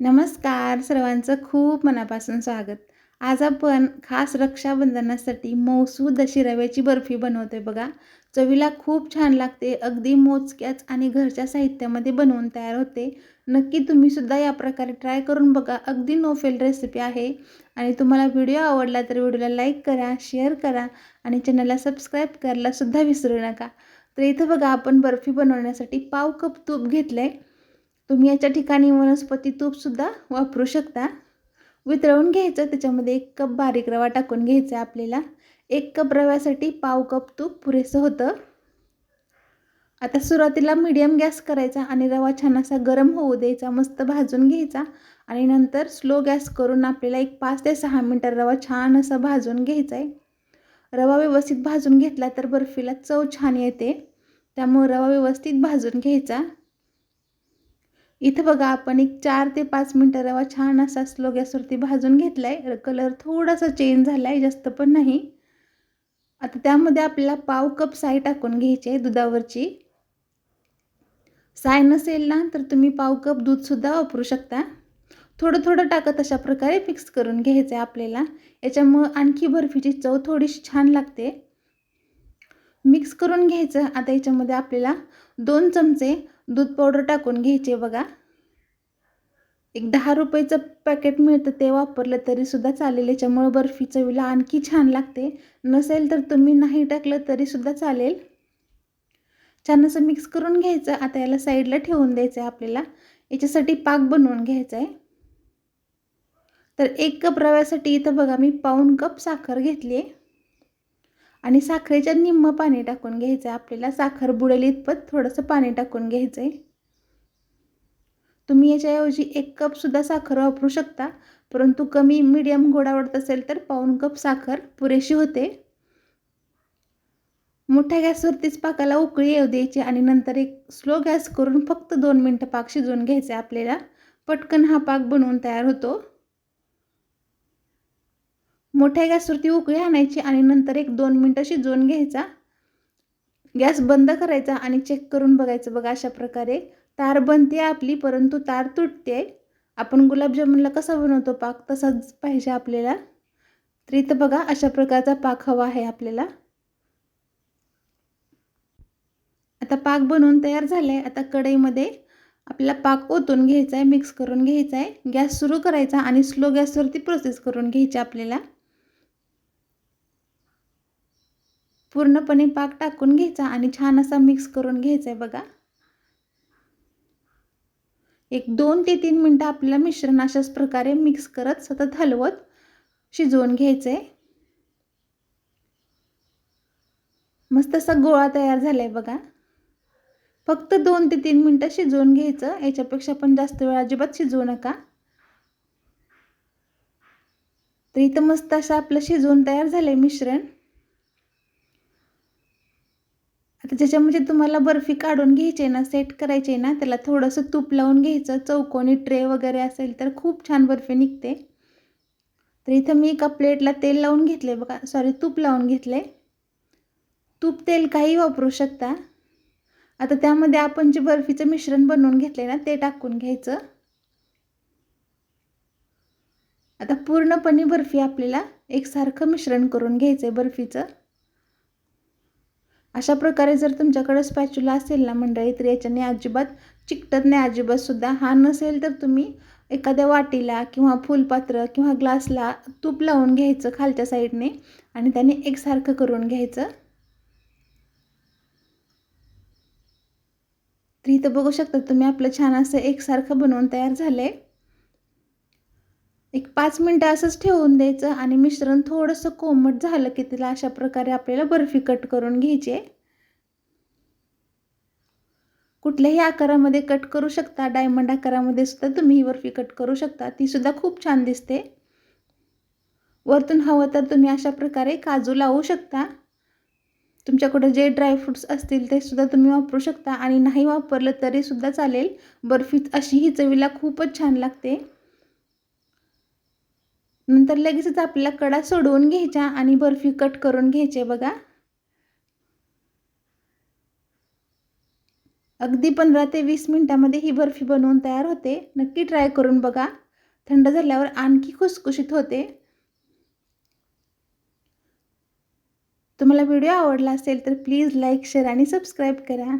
नमस्कार सर्वांचं खूप मनापासून स्वागत. आज आपण खास रक्षाबंधनासाठी मौसूद अशी रव्याची बर्फी बनवतोय बघा. चवीला खूप छान लागते अगदी मोजक्याच आणि घरच्या साहित्यामध्ये बनवून तयार होते. नक्की तुम्ही सुद्धा या प्रकारे ट्राय करून बघा अगदी नोफेल रेसिपी आहे. आणि तुम्हाला व्हिडिओ आवडला तर व्हिडिओला लाईक करा शेअर करा आणि चॅनलला सबस्क्राईब करायलासुद्धा विसरू नका. तर इथं बघा आपण बर्फी बनवण्यासाठी पाव कप तूप घेतलं आहे तुम्ही याच्या ठिकाणी वनस्पती तूपसुद्धा वापरू शकता. वितळवून घ्यायचं त्याच्यामध्ये एक कप बारीक रवा टाकून घ्यायचा आहे आपल्याला. एक कप रव्यासाठी पाव कप तूप पुरेसं होतं. आता सुरुवातीला मीडियम गॅस करायचा आणि रवा छान असा गरम होऊ द्यायचा मस्त भाजून घ्यायचा. आणि नंतर स्लो गॅस करून आपल्याला एक पाच ते सहा मिनटं रवा छान असा भाजून घ्यायचा आहे. रवा व्यवस्थित भाजून घेतला तर बर्फीला चव छान येते. त्यामुळे रवा व्यवस्थित भाजून घ्यायचा. इथं बघा आपण एक चार ते पाच मिनटं रवा छान असा स्लो गॅसवरती भाजून घेतला आहे कलर थोडासा चेंज झाला आहे जास्त पण नाही. आता त्यामध्ये आपल्याला पाव कप साय टाकून घ्यायची आहे दुधावरची. साय नसेल ना तर तुम्ही पाव कप दूधसुद्धा वापरू शकता. थोडं थोडं टाकत अशा प्रकारे मिक्स करून घ्यायचं आहे आपल्याला. याच्यामुळं आणखी बर्फीची चव थोडीशी छान लागते. मिक्स करून घ्यायचं. आता याच्यामध्ये आपल्याला दोन चमचे दूध पावडर टाकून घ्यायचे बघा. एक दहा रुपयाचं पॅकेट मिळतं ते वापरलं तरीसुद्धा चालेल. याच्यामुळं बर्फी चवीला आणखी छान लागते. नसेल तर तुम्ही नाही टाकलं तरीसुद्धा चालेल. छान असं मिक्स करून घ्यायचं. आता याला साईडला ठेवून द्यायचं आहे आपल्याला. याच्यासाठी पाक बनवून घ्यायचा आहे तर एक कप रव्यासाठी इथं बघा मी पाऊन कप साखर घेतली आहे आणि साखरेच्या निम्म पाणी टाकून घ्यायचं आहे आपल्याला साखर बुडेल इतपत थोडंसं पाणी टाकून घ्यायचं आहे तुम्ही याच्याऐवजी एक कपसुद्धा साखर वापरू शकता. परंतु कमी मिडियम गोड आवडत असेल तर पाऊन कप साखर पुरेशी होते. मोठ्या गॅसवरतीच पाकाला उकळी येऊ द्यायची आणि नंतर एक स्लो गॅस करून फक्त दोन मिनटं पाक शिजवून घ्यायचे आपल्याला. पटकन हा पाक बनवून तयार होतो. मोठ्या गॅसवरती उकळी आणायची आणि नंतर एक दोन मिनटं शिजवून घ्यायचा. गॅस बंद करायचा आणि चेक करून बघायचं. बघा अशा प्रकारे तार बनते आपली परंतु तार तुटते. आपण गुलाबजामुनला कसा बनवतो पाक? तसाच पाहिजे आपल्याला. तर इथं बघा अशा प्रकारचा पाक हवा आहे आपल्याला. आता पाक बनवून तयार झाला आहे आता कढईमध्ये आपल्याला पाक ओतून घ्यायचा आहे मिक्स करून घ्यायचा आहे गॅस सुरू करायचा आणि स्लो गॅसवरती प्रोसेस करून घ्यायची आपल्याला. पूर्णपणे पाक टाकून घ्यायचा आणि छान असा मिक्स करून घ्यायचा आहे बघा. एक दोन ते तीन मिनटं आपल्याला मिश्रण अशाच प्रकारे मिक्स करत सतत हलवत शिजवून घ्यायचं आहे मस्त असा गोळा तयार झाला आहे बघा. फक्त दोन ते तीन मिनटं शिजवून घ्यायचं. याच्यापेक्षा पण जास्त वेळ अजिबात शिजवू नका. तर इथं मस्त असं आपलं शिजवून तयार झालं आहे मिश्रण. आता ज्याच्यामध्ये तुम्हाला बर्फी काढून घ्यायची आहे ना सेट करायची आहे ना त्याला थोडंसं तूप लावून घ्यायचं. चौकोनी ट्रे वगैरे असेल तर खूप छान बर्फी निघते. तर इथं मी एका प्लेटला तेल लावून घेतले बघा. सॉरी तूप लावून घेतले तूप तेल काही वापरू शकता. आता त्यामध्ये आपण जे बर्फीचं मिश्रण बनवून घेतले ना ते टाकून घ्यायचं. आता पूर्णपणे बर्फी आपल्याला एकसारखं मिश्रण करून घ्यायचं आहे बर्फीचं. अशा प्रकारे जर तुमच्याकडे स्पॅच्युला असेल ना मंडळी तर याच्याने अजिबात चिकटत नाही अजिबातसुद्धा हा नसेल तर तुम्ही एखाद्या वाटीला किंवा फुलपात्र किंवा ग्लासला तूप लावून घ्यायचं खालच्या साईडने आणि त्याने एकसारखं करून घ्यायचं. तर इथं बघू शकता तुम्ही आपलं छान असं एकसारखं बनवून तयार झालं आहे एक पाच मिनटं असंच ठेवून द्यायचं आणि मिश्रण थोडंसं कोमट झालं की तिला अशा प्रकारे आपल्याला बर्फी कट करून घ्यायची आहे. कुठल्याही आकारामध्ये कट करू शकता डायमंड आकारामध्ये सुद्धा तुम्ही ही बर्फी कट करू शकता. तीसुद्धा खूप छान दिसते. वरतून हवं तर तुम्ही अशा प्रकारे काजू लावू शकता. तुमच्याकडे जे ड्रायफ्रूट्स असतील ते सुद्धा तुम्ही वापरू शकता आणि नाही वापरलं तरीसुद्धा चालेल. बर्फी अशी ही चवीला खूपच छान लागते. नंतर लगेचच आपल्याला कडा सोडवून घ्यायच्या आणि बर्फी कट करून घ्यायचे बघा. अगदी पंधरा ते वीस मिनटामध्ये ही बर्फी बनवून तयार होते. नक्की ट्राय करून बघा. थंड झाल्यावर आणखी खुसखुशीत होते. तुम्हाला व्हिडिओ आवडला असेल तर प्लीज लाईक शेअर आणि सबस्क्राईब करा.